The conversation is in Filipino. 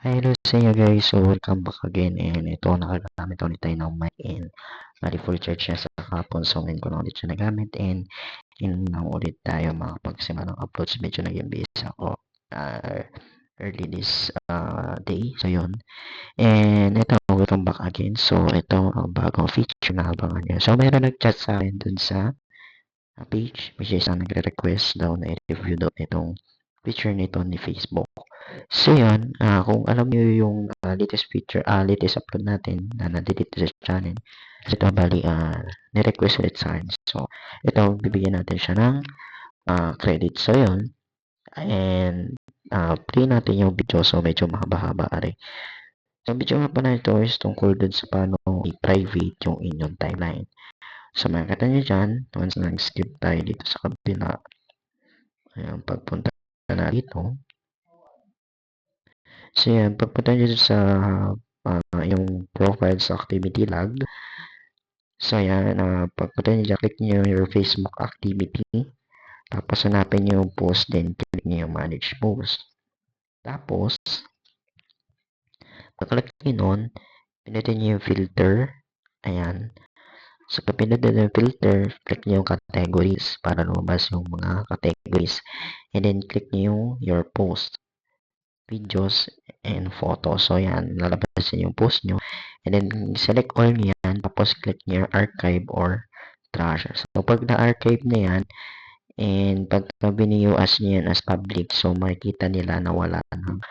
Hello sa inyo guys. So, welcome back again. And ito, nakagamit ulit tayo ng mic and bali full charge na sa kapon. So, ngayon ko na ulit siya nagamit and in na ulit tayo makapagsimula ng uploads. Medyo naging busy ako uh, early this uh, day. So, yun. And ito, welcome back again. So, ito ang bagong feature na abangan nyo. So, mayroon nag-chat sa akin dun sa page which is ang nagre-request daw na i-review daw itong feature nito ni Facebook. So yun, uh, kung alam niyo yung uh, latest feature, uh, latest upload natin na na-delete sa channel, ito bali, uh, ni-request ulit sa akin. So, ito, bibigyan natin siya ng uh, credit. So yun, and uh, play natin yung video. So, medyo mahaba-haba ari. So, video nga pa na ito is tungkol dun sa paano i-private yung inyong timeline. So, makikita nyo dyan, once nag-skip tayo dito sa kabila, ayan, pagpunta na dito, So, yan. Pagpunta nyo sa uh, yung profile sa activity log. So, yan. Uh, pagpunta nyo click nyo your Facebook activity. Tapos, hanapin nyo yung post. Then, click nyo yung manage post. Tapos, pag-click nyo nun, pinutin nyo yung filter. Ayan. So, pinutin nyo yung filter, click nyo yung categories para lumabas yung mga categories. And then, click nyo yung your post videos and photos. So, yan, lalabas yung post nyo. And then, select all nyo yan, tapos click nyo archive or trash. So, pag na-archive na yan, and pag biniyuas nyo yan as public, so makikita nila na wala ng